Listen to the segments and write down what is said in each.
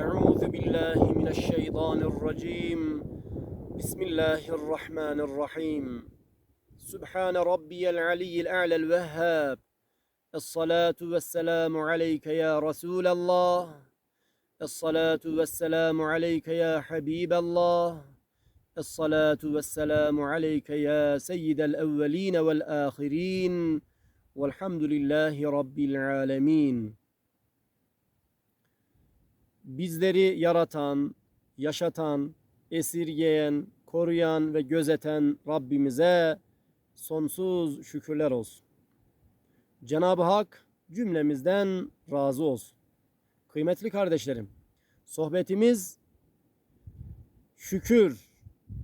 أعوذ بالله من الشيطان الرجيم. بسم الله الرحمن الرحيم. سبحان ربي العلي الأعلى الوهاب. الصلاة والسلام عليك يا رسول الله. الصلاة والسلام عليك يا حبيب الله. الصلاة والسلام عليك يا سيد الأولين والآخرين. والحمد لله رب العالمين. Bizleri yaratan, yaşatan, esirgeyen, koruyan ve gözeten Rabbimize sonsuz şükürler olsun. Cenab-ı Hak cümlemizden razı olsun. Kıymetli kardeşlerim, sohbetimiz şükür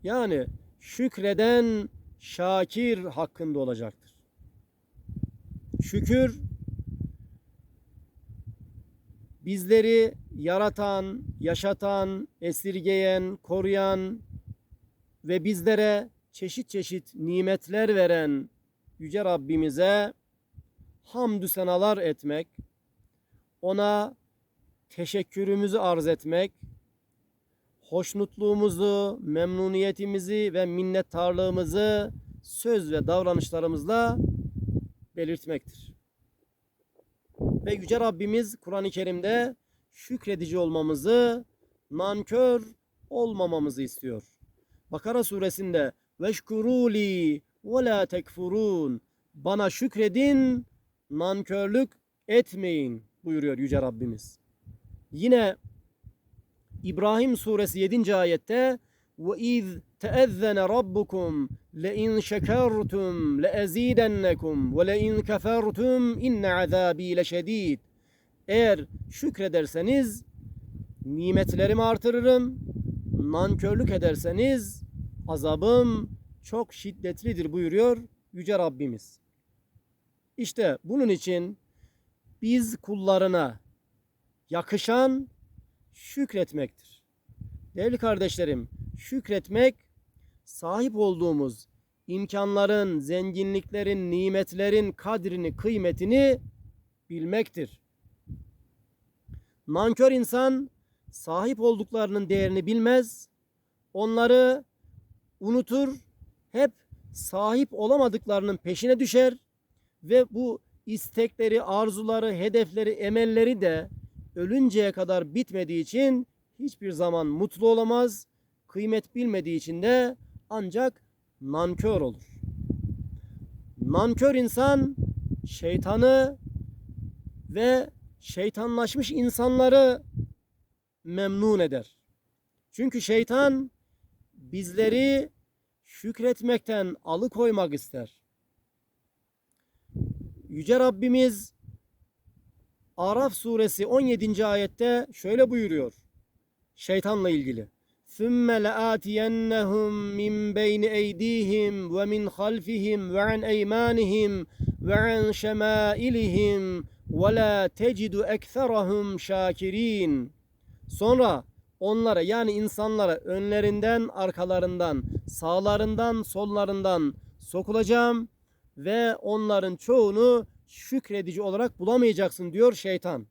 yani şükreden şakir hakkında olacaktır. Şükür bizleri yaratan, yaşatan, esirgeyen, koruyan ve bizlere çeşit çeşit nimetler veren Yüce Rabbimize hamdü senalar etmek, ona teşekkürümüzü arz etmek, hoşnutluğumuzu, memnuniyetimizi ve minnettarlığımızı söz ve davranışlarımızla belirtmektir. Ve Yüce Rabbimiz Kur'an-ı Kerim'de şükredici olmamızı, nankör olmamamızı istiyor. Bakara suresinde veşkuruli ve la tekfurun bana şükredin, nankörlük etmeyin buyuruyor Yüce Rabbimiz. Yine İbrahim suresi 7. ayette ve iz teezzene rabbukum le in şekertum le ezidennekum ve le in kefertum inne azabi leşedid. Eğer şükrederseniz nimetlerimi artırırım. Nankörlük ederseniz azabım çok şiddetlidir buyuruyor Yüce Rabbimiz. İşte bunun için biz kullarına yakışan şükretmektir. Değerli kardeşlerim, şükretmek sahip olduğumuz imkanların, zenginliklerin, nimetlerin kadrini, kıymetini bilmektir. Nankör insan sahip olduklarının değerini bilmez, onları unutur, hep sahip olamadıklarının peşine düşer ve bu istekleri, arzuları, hedefleri, emelleri de ölünceye kadar bitmediği için hiçbir zaman mutlu olamaz, kıymet bilmediği için de ancak nankör olur. Nankör insan şeytanı ve şeytanlaşmış insanları memnun eder. Çünkü şeytan bizleri şükretmekten alıkoymak ister. Yüce Rabbimiz Araf suresi 17. ayette şöyle buyuruyor. Şeytanla ilgili. ثُمَّ لَآتِيَنَّهُمْ مِنْ بَيْنِ اَيْدِيهِمْ وَمِنْ خَلْفِهِمْ وَعَنْ اَيْمَانِهِمْ وَعَنْ شَمَائِلِهِمْ وَلَا تَجِدُ اَكْثَرَهُمْ شَاكِرِينَ Sonra onlara yani insanlara önlerinden, arkalarından, sağlarından, sollarından sokulacağım ve onların çoğunu şükredici olarak bulamayacaksın diyor şeytan.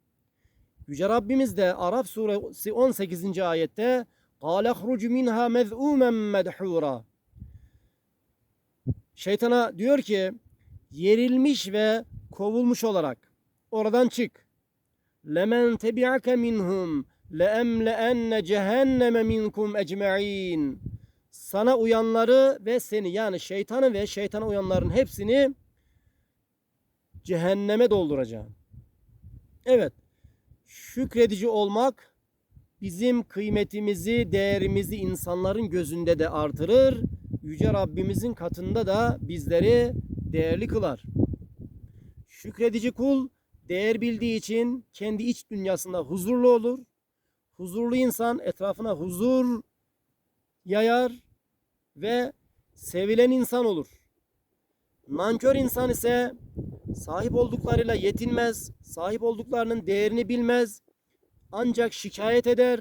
Yüce Rabbimiz de Araf suresi 18. ayette قَالَ اخْرُجْ مِنْهَا مَذْعُومًا مَدْحُورًا Şeytana diyor ki yerilmiş ve kovulmuş olarak Oradan çık. Lemen tebi'ake minhum leemleenne cehenneme minkum ecma'in. Sana uyanları ve seni yani şeytanı ve şeytana uyanların hepsini cehenneme dolduracağım. Evet, şükredici olmak bizim kıymetimizi, değerimizi insanların gözünde de artırır. Yüce Rabbimizin katında da bizleri değerli kılar. Şükredici kul değer bildiği için kendi iç dünyasında huzurlu olur. Huzurlu insan etrafına huzur yayar ve sevilen insan olur. Nankör insan ise sahip olduklarıyla yetinmez, sahip olduklarının değerini bilmez, ancak şikayet eder,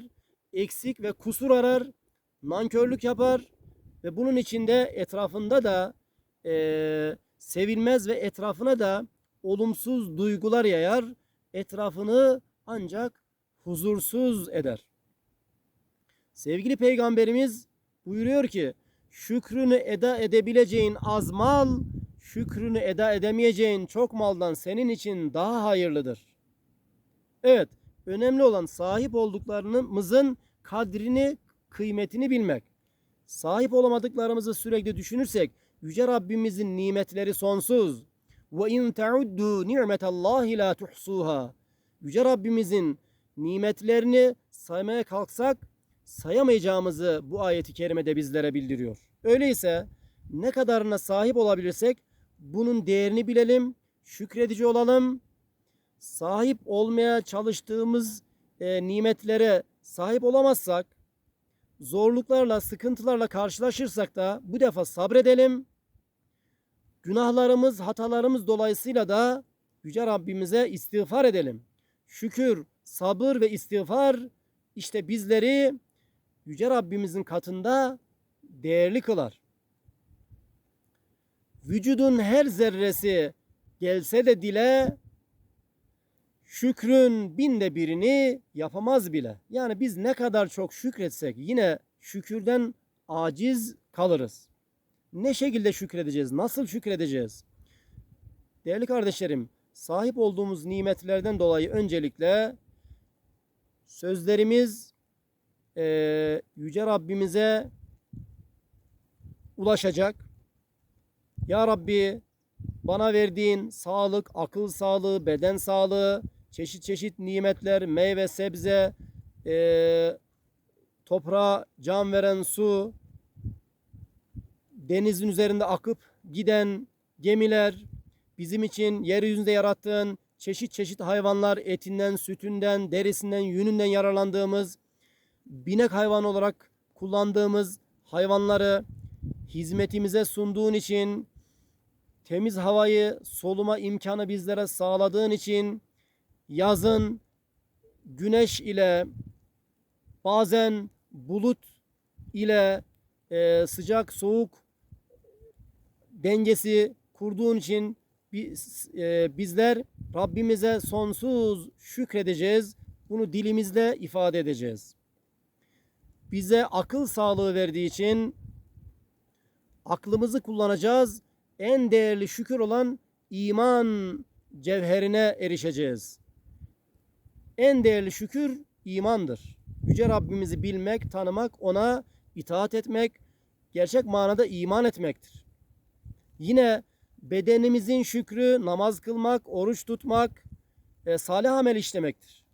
eksik ve kusur arar, nankörlük yapar ve bunun içinde etrafında da e, sevilmez ve etrafına da olumsuz duygular yayar, etrafını ancak huzursuz eder. Sevgili peygamberimiz buyuruyor ki şükrünü eda edebileceğin az mal, şükrünü eda edemeyeceğin çok maldan senin için daha hayırlıdır. Evet, önemli olan sahip olduklarımızın kadrini, kıymetini bilmek. Sahip olamadıklarımızı sürekli düşünürsek yüce Rabbimizin nimetleri sonsuz. Ve in ta'uddu ni'metallahi la tuhsuha. Yüce Rabbimizin nimetlerini saymaya kalksak sayamayacağımızı bu ayeti kerimede bizlere bildiriyor. Öyleyse ne kadarına sahip olabilirsek bunun değerini bilelim, şükredici olalım. Sahip olmaya çalıştığımız e, nimetlere sahip olamazsak, zorluklarla, sıkıntılarla karşılaşırsak da bu defa sabredelim. Günahlarımız, hatalarımız dolayısıyla da Yüce Rabbimize istiğfar edelim. Şükür, sabır ve istiğfar işte bizleri Yüce Rabbimizin katında değerli kılar. Vücudun her zerresi gelse de dile şükrün binde birini yapamaz bile. Yani biz ne kadar çok şükretsek yine şükürden aciz kalırız. Ne şekilde şükredeceğiz? Nasıl şükredeceğiz? Değerli kardeşlerim, sahip olduğumuz nimetlerden dolayı öncelikle sözlerimiz e, Yüce Rabbimize ulaşacak. Ya Rabbi bana verdiğin sağlık, akıl sağlığı, beden sağlığı, çeşit çeşit nimetler, meyve, sebze, e, toprağa can veren su, denizin üzerinde akıp giden gemiler, bizim için yeryüzünde yarattığın çeşit çeşit hayvanlar, etinden, sütünden, derisinden, yününden yararlandığımız, binek hayvan olarak kullandığımız hayvanları hizmetimize sunduğun için, temiz havayı soluma imkanı bizlere sağladığın için, yazın güneş ile bazen bulut ile e, sıcak soğuk dengesi kurduğun için biz, e, bizler Rabbimize sonsuz şükredeceğiz. Bunu dilimizle ifade edeceğiz. Bize akıl sağlığı verdiği için aklımızı kullanacağız. En değerli şükür olan iman cevherine erişeceğiz. En değerli şükür imandır. Yüce Rabbimizi bilmek, tanımak, ona itaat etmek, gerçek manada iman etmektir. Yine bedenimizin şükrü namaz kılmak, oruç tutmak, e, salih amel işlemektir.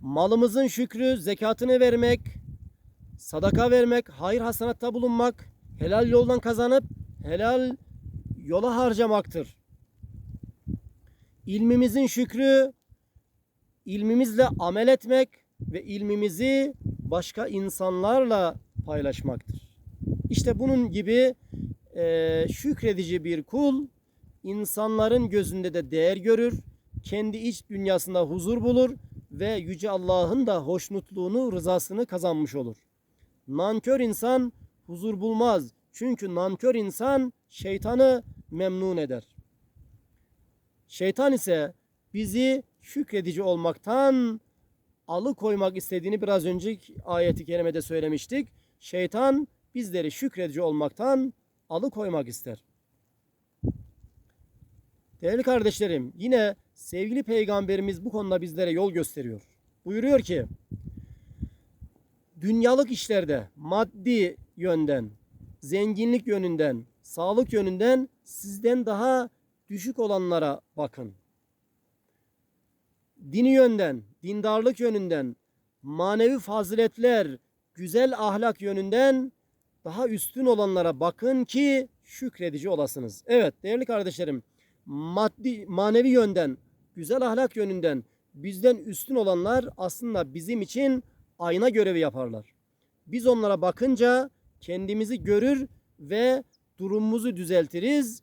Malımızın şükrü zekatını vermek, sadaka vermek, hayır hasanatta bulunmak, helal yoldan kazanıp helal yola harcamaktır. İlmimizin şükrü ilmimizle amel etmek ve ilmimizi başka insanlarla paylaşmaktır. İşte bunun gibi e, şükredici bir kul insanların gözünde de değer görür, kendi iç dünyasında huzur bulur ve Yüce Allah'ın da hoşnutluğunu, rızasını kazanmış olur. Nankör insan huzur bulmaz. Çünkü nankör insan şeytanı memnun eder. Şeytan ise bizi şükredici olmaktan alıkoymak istediğini biraz önceki ayeti kerimede söylemiştik. Şeytan bizleri şükredici olmaktan alıkoymak ister. Değerli kardeşlerim, yine sevgili peygamberimiz bu konuda bizlere yol gösteriyor. Buyuruyor ki, dünyalık işlerde maddi yönden, zenginlik yönünden, sağlık yönünden sizden daha düşük olanlara bakın. Dini yönden, dindarlık yönünden, manevi faziletler, güzel ahlak yönünden daha üstün olanlara bakın ki şükredici olasınız. Evet değerli kardeşlerim, maddi manevi yönden, güzel ahlak yönünden bizden üstün olanlar aslında bizim için ayna görevi yaparlar. Biz onlara bakınca kendimizi görür ve durumumuzu düzeltiriz,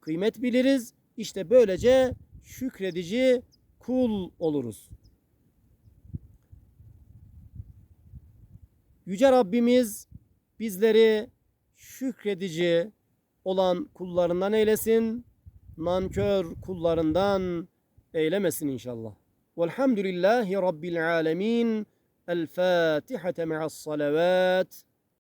kıymet biliriz. İşte böylece şükredici kul oluruz. Yüce Rabbimiz bizleri şükredici olan kullarından eylesin, nankör kullarından eylemesin inşallah. Velhamdülillahi Rabbil alemin. El Fatihate ma'as salavat.